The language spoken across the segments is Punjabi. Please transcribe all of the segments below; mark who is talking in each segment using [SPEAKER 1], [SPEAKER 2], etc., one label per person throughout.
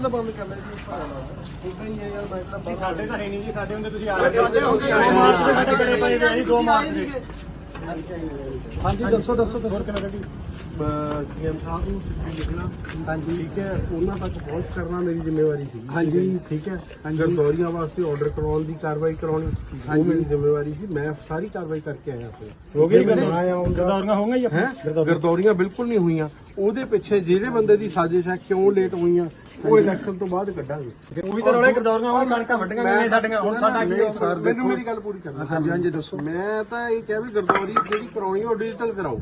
[SPEAKER 1] ਬੰਦ ਕਰ ਲੈ ਜੀ ਉਦਾਂ ਹੀ ਹੈ ਯਾਰ ਮੈਂ ਤਾਂ
[SPEAKER 2] ਸਾਡੇ ਤਾਂ ਹੈ ਨਹੀਂ ਜੀ ਸਾਡੇ ਹੁੰਦੇ ਤੁਸੀਂ ਆ ਸਾਡੇ ਹੁੰਦੇ ਦੋ ਮਾਰਚ ਦੇ।
[SPEAKER 1] ਹਾਂਜੀ ਦੱਸੋ ਦੱਸੋ ਹੋਰ ਕਿਵੇਂ ਗੱਡੀ? ਸੀਐਮ ਸਾਹਿਬ ਨੂੰ ਚਿੱਠੀ ਲਿਖਣਾ। ਹਾਂਜੀ। ਠੀਕ ਹੈ ਉਹਨਾਂ ਤੱਕ ਪਹੁੰਚ ਕਰਨਾ ਮੇਰੀ ਜ਼ਿੰਮੇਵਾਰੀ ਸੀ। ਹਾਂਜੀ। ਠੀਕ ਹੈ ਗਰਦੌਰੀਆਂ ਵਾਸਤੇ ਆਰਡਰ ਕਰਾਉਣ ਦੀ ਕਾਰਵਾਈ ਕਰਾਉਣੀ ਉਹ ਮੇਰੀ ਜ਼ਿੰਮੇਵਾਰੀ ਸੀ। ਮੈਂ ਸਾਰੀ ਕਾਰਵਾਈ ਕਰਕੇ ਆਇਆ ਸੀ।
[SPEAKER 2] ਹੋ ਗਈ ਗਰਦੌਰੀਆਂ
[SPEAKER 1] ਹੈ? ਗਰਦੌਰੀਆਂ। ਬਿਲਕੁਲ ਨਹੀਂ ਹੋਈਆਂ। ਉਹਦੇ ਪਿੱਛੇ ਜਿਹੜੇ ਬੰਦੇ ਦੀ ਸਾਜ਼ਿਸ਼ ਹੈ ਕਿਉਂ ਲੇਟ ਹੋਈਆਂ ਉਹ ਇਲੈਕਸ਼ਨ ਤੋਂ ਬਾਅਦ ਕੱਢਾਂਗੇ।
[SPEAKER 2] ਉਹ ਤਾਂ ਰੋਲੇ ਗਰਦੌਰੀਆਂ ਹੋਣ ਕਣਕਾਂ ਵੱਡੀਆਂ ਗਈਆਂ ਸਾਡੀਆਂ। ਹੁਣ ਸਾਡਾ ਕੀ
[SPEAKER 1] ਸਰ ਮੈਨੂੰ ਮੇਰੀ ਗੱਲ ਪੂਰੀ ਕਰਨਾ। ਹਾਂਜੀ ਹਾਂਜੀ ਦੱਸੋ। ਮੈਂ ਤਾਂ ਇਹ ਕਿਹਾ ਵੀ ਗਰਦੌਰੀ ਜਿਹੜੀ ਕਰਾਉਣੀ ਉਹ ਡਿਜੀਟਲ ਕਰਾਓ।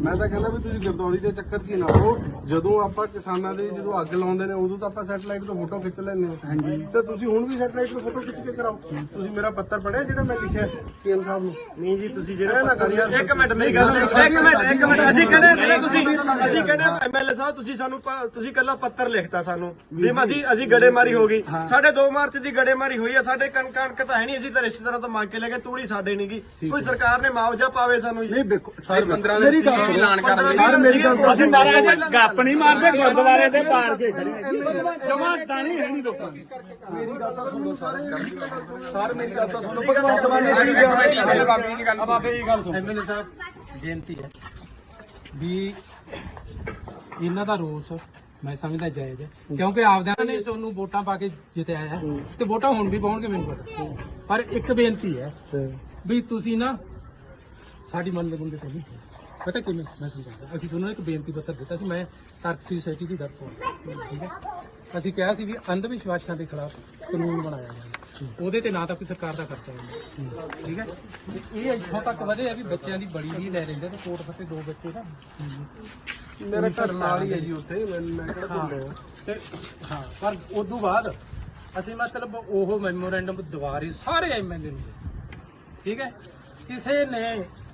[SPEAKER 1] ਮੈਂ ਤਾਂ ਕਹਿੰਦਾ ਵੀ ਤੁਸੀਂ ਗਰਦੌਰੀ ਦੇ ਚੱਕਰ 'ਚ ਹੀ ਨਾ ਰਹੋ। ਜਦੋਂ ਆਪਾਂ ਕਿਸਾਨਾਂ ਦੇ ਜਦੋਂ ਅੱਗ ਲਾਉਂਦੇ ਨੇ ਉਦੋਂ ਤਾਂ ਆਪਾਂ ਸੈਟਲਾਈਟ ਤੋਂ ਫੋਟੋ ਖਿੱਚ ਲੈਂਦੇ ਹਾਂ। ਹਾਂਜੀ। ਤੇ ਤੁਸੀਂ ਹੁਣ ਵੀ ਸੈਟਲਾਈਟ ਤੋਂ ਫੋਟੋ ਖਿੱਚ ਕੇ ਕਰਾਓ। ਤੁਸੀਂ ਮੇਰਾ ਪੱਤਰ ਪੜਿਆ ਜਿਹੜਾ ਮੈਂ ਲਿਖਿਆ ਸੀਐਮ ਸਾਹਿਬ ਨੂੰ?
[SPEAKER 2] ਨਹੀਂ ਜੀ ਤੁਸੀਂ
[SPEAKER 1] ਜਿਹੜਾ ਨਾ ਕਰਿਆ।
[SPEAKER 2] ਇੱਕ ਮਿੰਟ ਮੇਰੀ ਗੱਲ ਸੁਣੋ। ਇੱਕ ਮਿੰਟ ਇੱਕ ਮਿੰਟ। ਅਸੀਂ ਕਹਿੰਦੇ ਨਹੀਂ ਤੁਸੀਂ ਅਸੀਂ ਕਹਿੰਦੇ ਐਮਐਲਏ ਸਾਹਿਬ ਤੁਸੀਂ ਸਾਨੂੰ ਤੁਸੀਂ ਕੱਲਾ ਪੱਤਰ ਲਿਖਤਾ ਸਾਨੂੰ। ਵੀ ਅਸੀਂ ਅਸੀਂ ਗੜੇਮਾਰੀ ਹੋ ਗਈ। ਸਾਡੇ 2 ਮਾਰਚ ਦੀ ਗੜੇਮਾਰੀ ਹੋਈ ਆ। ਸਾਡੇ ਕਣ ਕਣਕ ਤਾਂ ਹੈ ਨਹੀਂ। ਅਸੀਂ ਤਾਂ ਰਿਸ਼ਤੇਦਾਰਾਂ ਤੋਂ ਮੰਗ ਕੇ ਲੈ ਕੇ ਤੂੜੀ ਸਾਡੇ ਨਹੀਂ ਗਈ ਕੋਈ ਸਰਕਾਰ ਨੇ ਮੁਆਵਜ਼ਾ ਪਾਵੇ ਸਾਨੂੰ ਜੀ।
[SPEAKER 1] ਨਹੀਂ ਦੇਖੋ ਸਰ ਮੇਰੀ ਗੱਲ ਐਲਾਨ ਕਰ
[SPEAKER 2] ਸਰ ਮੇਰੀ ਗੱਲ ਅਸੀਂ ਨਾਰਾਜ਼ ਗੱਪ ਨਹੀਂ ਮਾਰਦੇ ਗੁਰਦੁਆਰੇ ਦੇ ਪਾਰ ਕੇ ਖੜੇ ਜਮਾ ਦਾਣੀ ਹੈ ਨਹੀਂ ਲੋਕਾਂ ਦੀ।
[SPEAKER 1] ਮੇਰੀ ਗੱਲ ਤਾਂ ਸੁਣੋ ਸਾਰੇ। ਸਰ ਮੇਰੀ ਗੱਲ ਤਾਂ ਸੁਣੋ। ਭਗਵੰਤ ਮਾਨ ਨੇ ਜਿਹੜੀ ਗੱਲ
[SPEAKER 2] ਬਾਬੇ ਜੀ ਗੱਲ ਸੁਣ।
[SPEAKER 3] ਐਮਐਲਏ ਸਾਹਿਬ ਬੇਨਤੀ ਹੈ ਵੀ ਇਹਨਾਂ ਦਾ ਰੋਸ ਮੈਂ ਸਮਝਦਾ ਜਾਇਜ਼ ਹੈ। ਕਿਉਂਕਿ ਆਪਦਿਆਂ ਨੇ ਤੁਹਾਨੂੰ ਵੋਟਾਂ ਪਾ ਕੇ ਜਿੱਤਿਆ ਹੈ ਤੇ ਵੋਟਾਂ ਹੁਣ ਵੀ ਪਾਉਣਗੇ ਮੈਨੂੰ ਪਤਾ। ਪਰ ਇੱਕ ਬੇਨਤੀ ਹੈ। ਵੀ ਤੁਸੀਂ ਨਾ ਸਾਡੀ ਮਨ ਦੇ ਮੁੰਡੇ ਤੇ ਨਹੀਂ ਪਤਾ ਕਿਵੇਂ ਮੈਂ ਸਮਝਾਉਂਦਾ ਅਸੀਂ ਤੁਹਾਨੂੰ ਇੱਕ ਬੇਨਤੀ ਪੱਤਰ ਦਿੱਤਾ ਸੀ ਮੈਂ ਤਰਕ ਸੁਸਾਇਟੀ ਦੀ ਤਰਫੋਂ ਠੀਕ ਹੈ? ਅਸੀਂ ਕਿਹਾ ਸੀ ਵੀ ਅੰਧ ਵਿਸ਼ਵਾਸਾਂ ਦੇ ਖਿਲਾਫ ਕਾਨੂੰਨ ਬਣਾਇਆ ਜਾਵੇ। ਉਹਦੇ ਤੇ ਨਾ ਤਾਂ ਕੋਈ ਸਰਕਾਰ ਦਾ ਖਰਚਾ ਹੁੰਦਾ ਠੀਕ ਹੈ? ਤੇ ਇਹ ਇੱਥੋਂ ਤੱਕ ਵਧੇ ਆ ਵੀ ਬੱਚਿਆਂ ਦੀ ਬੜੀ ਵੀ ਲੈ ਲੈਂਦੇ ਤੇ ਕੋਟ ਫੱਤੇ ਦੋ ਬੱਚੇ ਨਾ
[SPEAKER 1] ਮੇਰਾ ਘਰ ਨਾਲ ਹੀ ਹੈ ਜੀ ਉੱਥੇ ਮੈਂ ਮੈਂ ਕਿਹੜਾ ਰਿਹਾ
[SPEAKER 3] ਤੇ ਹਾਂ ਪਰ ਉਦੋਂ ਬਾਅਦ ਅਸੀਂ ਮਤਲਬ ਉਹ ਮੈਮੋਰੈਂਡਮ ਦੁਆਰੇ ਸਾਰੇ ਐਮਐਲਏ ਨੂੰ। ਠੀਕ ਹੈ? ਕਿਸੇ ਨੇ